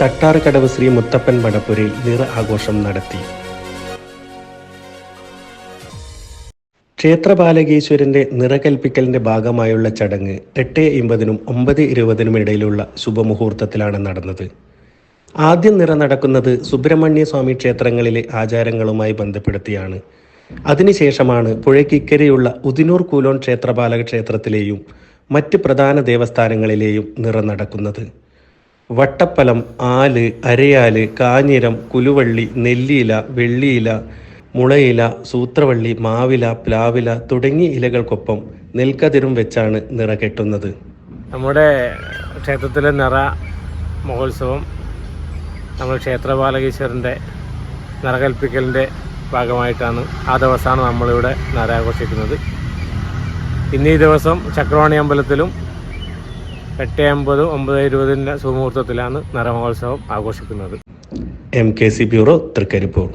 തട്ടാർക്കടവ് ശ്രീ മുത്തപ്പൻ വടപ്പുരയിൽ നിറ ആഘോഷം നടത്തി. ക്ഷേത്രപാലകീശ്വരന്റെ നിറകൽപ്പിക്കലിന്റെ ഭാഗമായുള്ള ചടങ്ങ് എട്ട് എൺപതിനും ഒമ്പത് ഇരുപതിനും ഇടയിലുള്ള ശുഭമുഹൂർത്തത്തിലാണ് നടന്നത്. ആദ്യം നിറ നടക്കുന്നത് സുബ്രഹ്മണ്യ സ്വാമി ക്ഷേത്രങ്ങളിലെ ആചാരങ്ങളുമായി ബന്ധപ്പെടുത്തിയാണ്. അതിനുശേഷമാണ് പുഴയ്ക്കിക്കരയുള്ള ഉദിനൂർ കൂലോൺ ക്ഷേത്രപാലക ക്ഷേത്രത്തിലെയും മറ്റ് പ്രധാന ദേവസ്ഥാനങ്ങളിലെയും നിറ നടക്കുന്നത്. വട്ടപ്പലം ആൽ അരയാൽ കാഞ്ഞിരം കുലുവള്ളി നെല്ലിയില വെള്ളിയില മുളയില സൂത്രവള്ളി മാവില പ്ലാവില തുടങ്ങിയ ഇലകൾക്കൊപ്പം നെൽക്കതിരും വെച്ചാണ് നിറ കെട്ടുന്നത്. നമ്മുടെ ക്ഷേത്രത്തിലെ നിറ മഹോത്സവം നമ്മൾ ക്ഷേത്രപാലകീശ്വരന്റെ നിറകൽപ്പിക്കലിന്റെ ഭാഗമായിട്ടാണ് ആ ദിവസമാണ് നമ്മളിവിടെ നിറ ആഘോഷിക്കുന്നത്. ഇന്നീ ദിവസം ചക്രവാണി അമ്പലത്തിലും എട്ട് അമ്പത് ഒമ്പത് ഇരുപതിന്റെ സുമുഹൂർത്തത്തിലാണ് നിറമഹോത്സവം ആഘോഷിക്കുന്നത്. M K C bureau Thrikkaripur.